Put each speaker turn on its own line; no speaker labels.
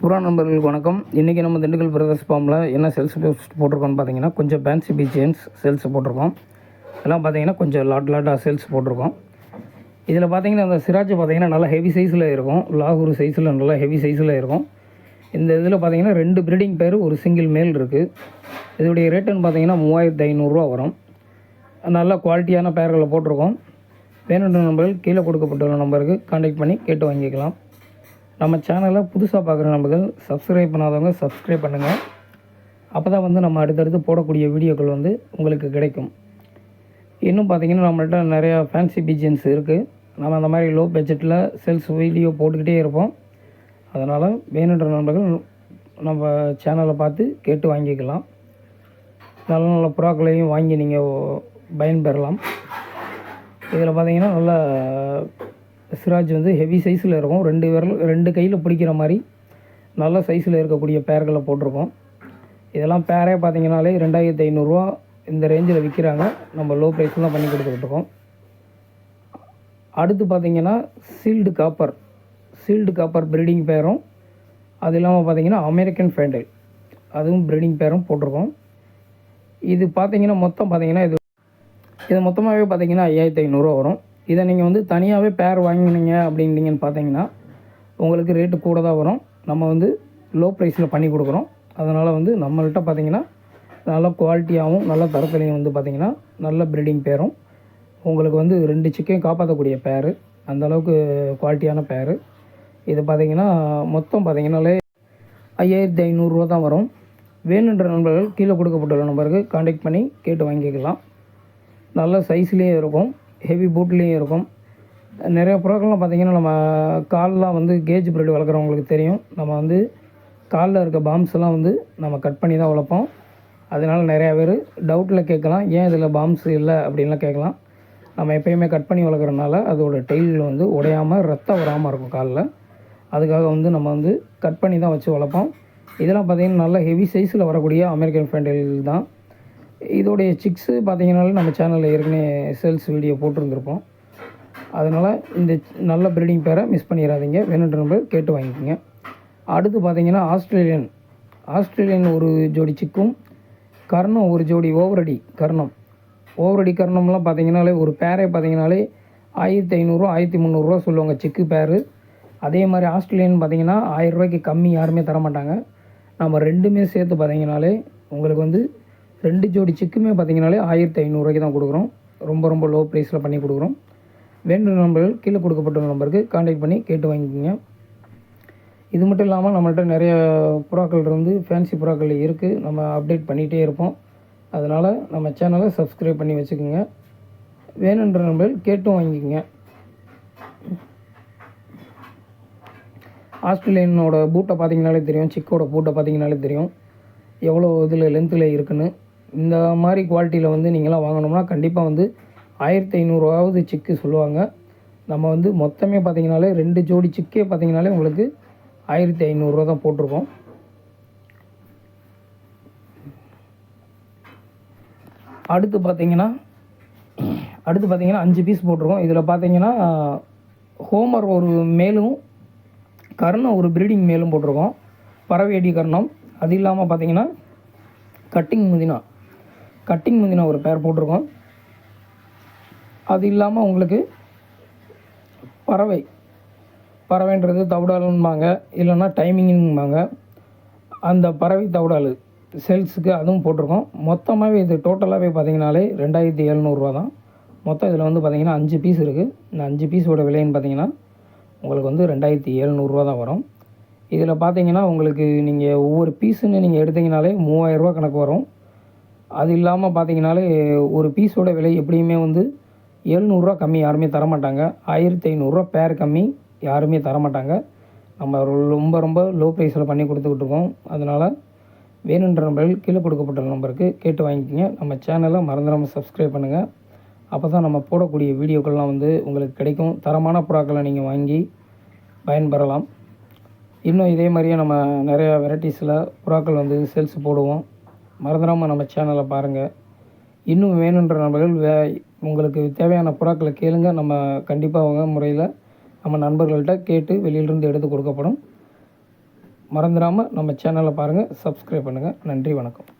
புறா நண்பர்களுக்கு வணக்கம். இன்றைக்கி நம்ம திண்டுக்கல் பிரதர்ஸ் ஃபார்மில் என்ன சேல்ஸ் போஸ்ட் போட்டிருக்கோம்னு பார்த்தீங்கன்னா கொஞ்சம் பேன்சி பீச்சியன்ஸ் செல்ஸ் சேல்ஸ் போட்டிருக்கோம். இதெல்லாம் பார்த்தீங்கன்னா கொஞ்சம் லாட் லாட்டாக சேல்ஸ் போட்டிருக்கோம். இதில் பார்த்தீங்கன்னா அந்த சிராஜ் பார்த்தீங்கன்னா நல்லா ஹெவி சைஸில் இருக்கும். லாகூர் சைஸில் நல்லா ஹெவி சைஸில் இருக்கும். இந்த இதில் பார்த்தீங்கன்னா ரெண்டு ப்ரீடிங் பேர் ஒரு சிங்கிள் மேல் இருக்குது இதோடைய ரேட்டுன்னு பார்த்தீங்கன்னா மூவாயிரத்து ஐநூறுரூவா வரும். நல்ல குவாலிட்டியான பேர்களை போட்டிருக்கோம். வேணுன்ற நம்பர்கள் கீழே கொடுக்கப்பட்டுள்ள நம்பருக்கு காண்டாக்ட் பண்ணி கேட்டு வாங்கிக்கலாம். நம்ம சேனலை புதுசாக பார்க்குற நபர்கள் சப்ஸ்கிரைப் பண்ணாதவங்க சப்ஸ்கிரைப் பண்ணுங்கள் அப்போ தான் வந்து நம்ம அடுத்தடுத்து போடக்கூடிய வீடியோக்கள் வந்து உங்களுக்கு கிடைக்கும். இன்னும் பார்த்தீங்கன்னா நம்மள்ட்ட நிறையா ஃபேன்சி பிஜிஎன்ஸ் இருக்குது நம்ம அந்த மாதிரி லோ பட்ஜெட்டில் சேல்ஸ் வீடியோ போட்டுக்கிட்டே இருப்போம். அதனால் வேணுன்ற நண்பர்கள் நம்ம சேனலை பார்த்து கேட்டு வாங்கிக்கலாம். நல்ல நல்ல புறாக்களையும் வாங்கி நீங்கள் பயன்பெறலாம். இதில் பார்த்தீங்கன்னா நல்ல சிராஜ் வந்து ஹெவி சைஸில் இருக்கும். ரெண்டு விரல் ரெண்டு கையில் பிடிக்கிற மாதிரி நல்ல சைஸில் இருக்கக்கூடிய பேர்களை போட்டிருக்கோம் இதெல்லாம் பேரே பார்த்தீங்கனாலே ரெண்டாயிரத்தி ஐநூறுரூவா இந்த ரேஞ்சில் விற்கிறாங்க நம்ம லோ ப்ரைஸில் தான் பண்ணி கொடுத்துக்கிட்டு இருக்கோம் அடுத்து பார்த்தீங்கன்னா shield copper shield copper braiding பேரும் அது இல்லாமல் பார்த்தீங்கன்னா அமெரிக்கன் ஃபேண்டல் அதுவும் ப்ரீடிங் பேரும் போட்டிருக்கோம். இது பார்த்திங்கன்னா மொத்தம் பார்த்தீங்கன்னா இது இது மொத்தமாகவே பார்த்தீங்கன்னா ஐயாயிரத்தி ஐநூறுரூவா வரும். இதை நீங்கள் வந்து தனியாகவே பேர் வாங்கினீங்க அப்படின்னீங்கன்னு பார்த்தீங்கன்னா உங்களுக்கு ரேட்டு கூட தான் வரும். நம்ம வந்து லோ ப்ரைஸில் பண்ணி கொடுக்குறோம். அதனால் வந்து நம்மள்கிட்ட பார்த்தீங்கன்னா நல்ல குவாலிட்டியாகவும் நல்ல தரத்துலையும் வந்து பார்த்திங்கன்னா நல்ல ப்ரீடிங் பேரும் உங்களுக்கு வந்து ரெண்டு சிக்கையும் காப்பாற்றக்கூடிய பேர் அந்த அளவுக்கு குவாலிட்டியான பேர் இது பார்த்தீங்கன்னா மொத்தம் பார்த்தீங்கன்னாலே ஐயாயிரத்தி ஐநூறுரூவா தான் வரும். வேணுன்ற நண்பர்கள் கீழே கொடுக்கப்பட்டுள்ள நம்பருக்கு காண்டாக்ட் பண்ணி கேட்டு வாங்கிக்கலாம். நல்ல சைஸ்லேயும் இருக்கும். ஹெவி பூட்லேயும் இருக்கும். நிறைய புறாக்கள்லாம் பார்த்திங்கன்னா நம்ம கால்லாம் வந்து கேஜ் பிரெட் வளர்க்குறவங்களுக்கு தெரியும். நம்ம வந்து காலில் இருக்க பாம்ஸ் எல்லாம் வந்து நம்ம கட் பண்ணி தான் வளர்ப்போம். அதனால் நிறையா பேர் டவுட்டில் கேட்கலாம். ஏன் இதில் பாம்ஸ் இல்லை அப்படின்லாம் கேட்கலாம். நம்ம எப்பயுமே கட் பண்ணி வளர்க்குறனால அதோட டெயில் வந்து உடையாமல் ரத்தம் வராமல் இருக்கும் காலில். அதுக்காக வந்து நம்ம வந்து கட் பண்ணி தான் வச்சு வளர்ப்போம். இதெல்லாம் பார்த்திங்கன்னா நல்ல ஹெவி சைஸில் வரக்கூடிய அமெரிக்கன் ஃபேண்டல் தான். இதோடைய சிக்ஸு பார்த்தீங்கனாலே நம்ம சேனலில் ஏற்கனவே சேல்ஸ் வீடியோ போட்டிருந்துருப்போம். அதனால் இந்த நல்ல ப்ரீடிங் பேரை மிஸ் பண்ணிடாதீங்க வேணுன்ற நம்பர் கேட்டு வாங்கிக்கோங்க. அடுத்து பார்த்தீங்கன்னா ஆஸ்திரேலியன். ஆஸ்திரேலியன் ஒரு ஜோடி சிக்கும் கர்ணம் ஒரு ஜோடி ஓவரடி கர்ணம். ஓவரடி கர்ணம்லாம் பார்த்தீங்கனாலே ஒரு பேரே பார்த்தீங்கனாலே ஆயிரத்தி ஐநூறுரூவா ஆயிரத்தி முந்நூறுரூவா சொல்லுவாங்க சிக்கு பேரு அதே மாதிரி ஆஸ்திரேலியன் பார்த்தீங்கன்னா ஆயிரரூவாய்க்கு கம்மி யாருமே தர மாட்டாங்க நம்ம ரெண்டுமே சேர்த்து பார்த்தீங்கனாலே உங்களுக்கு வந்து ரெண்டு ஜோடி சிக்குமே பார்த்தீங்கனாலே ஆயிரத்தி ஐநூறுரூவாய்க்கு தான் கொடுக்குறோம். ரொம்ப ரொம்ப லோ ப்ரைஸில் பண்ணி கொடுக்குறோம். வேண்டுற நம்பர்கள் கீழே கொடுக்கப்பட்ட நம்பருக்கு காண்டாக்ட் பண்ணி கேட்டு வாங்கிக்கோங்க. இது மட்டும் இல்லாமல் நம்மள்கிட்ட நிறைய புறாக்கள் இருந்து ஃபேன்சி புறாக்கள் இருக்குது நம்ம அப்டேட் பண்ணிகிட்டே இருப்போம். அதனால் நம்ம சேனலை சப்ஸ்கிரைப் பண்ணி வச்சுக்கோங்க. வேணுன்ற நம்பர்கள் கேட்டும் வாங்கிக்கோங்க. ஆஸ்திரேலியனோட பூட்டை பார்த்தீங்கனாலே தெரியும். சிக்கோட பூட்டை பார்த்தீங்கனாலே தெரியும். எவ்வளோ இதில் லென்த்தில் இருக்குன்னு. இந்த மாதிரி குவாலிட்டியில் வந்து நீங்களாம் வாங்கினோம்னா கண்டிப்பாக வந்து ஆயிரத்தி ஐநூறுரூவாவது சிக்கு சொல்லுவாங்க. நம்ம வந்து மொத்தமே பார்த்திங்கனாலே ரெண்டு ஜோடி சிக்கே பார்த்தீங்கனாலே உங்களுக்கு ஆயிரத்தி ஐநூறுரூவா தான் போட்டிருக்கோம். அடுத்து பார்த்திங்கன்னா அடுத்து பார்த்திங்கன்னா அஞ்சு பீஸ் போட்டிருக்கோம். இதில் பார்த்தீங்கன்னா ஹோமர் ஒரு மேலும் கர்ணம் ஒரு ப்ரீடிங் மேலும் போட்டிருக்கோம். பறவை அடி கர்ணம். அது இல்லாமல் பார்த்தீங்கன்னா கட்டிங் முதினா. கட்டிங் முதினா ஒரு பேர் போட்டிருக்கோம். அது இல்லாமல் உங்களுக்கு பறவை பறவைன்றது தவிடாலும்பாங்க இல்லைன்னா டைமிங்கும்பாங்க அந்த பறவை தவிடாலு செல்ஸுக்கு அதுவும் போட்டிருக்கோம். மொத்தமாகவே இது டோட்டலாகவே பார்த்தீங்கனாலே ரெண்டாயிரத்தி எழுநூறுவா தான். மொத்தம் இதில் வந்து பார்த்திங்கன்னா அஞ்சு பீஸ் இருக்குது இந்த அஞ்சு பீஸோட விலைன்னு பார்த்தீங்கன்னா உங்களுக்கு வந்து ரெண்டாயிரத்தி எழுநூறுவா தான் வரும். இதில் பார்த்தீங்கன்னா உங்களுக்கு நீங்கள் ஒவ்வொரு பீஸுன்னு நீங்கள் எடுத்தீங்கனாலே மூவாயிரரூவா கணக்கு வரும். அது இல்லாமல் பார்த்தீங்கனாலே ஒரு பீஸோட விலை எப்படியுமே வந்து எழுநூறுரூவா கம்மி யாருமே தரமாட்டாங்க. ஆயிரத்தி ஐநூறுரூவா பேர் கம்மி யாருமே தரமாட்டாங்க. நம்ம ரொம்ப ரொம்ப லோ ப்ரைஸில் பண்ணி கொடுத்துக்கிட்டுருக்கோம். அதனால் வேணுன்ற நம்பர்கள் கீழே கொடுக்கப்பட்ட நம்பருக்கு கேட்டு வாங்கிக்கோங்க. நம்ம சேனலை மறந்துடாமல் சப்ஸ்கிரைப் பண்ணுங்கள் அப்போ தான் நம்ம போடக்கூடிய வீடியோக்கள்லாம் வந்து உங்களுக்கு கிடைக்கும். தரமான புறாக்களை நீங்கள் வாங்கி பயன்பெறலாம். இன்னும் இதே மாதிரியே நம்ம நிறையா வெரைட்டிஸில் புறாக்கள் வந்து சேல்ஸ் போடுவோம். மறந்துடாமல் நம்ம சேனலை பாருங்கள் இன்னும் வேணுன்ற நபர்கள் வே உங்களுக்கு தேவையான புறாக்களை கேளுங்க. நம்ம கண்டிப்பாக முறையில் நம்ம நண்பர்கள்ட்ட கேட்டு வெளியிலிருந்து எடுத்து கொடுக்கப்படும். மறந்துடாமல் நம்ம சேனலை பாருங்கள் சப்ஸ்கிரைப் பண்ணுங்கள் நன்றி வணக்கம்.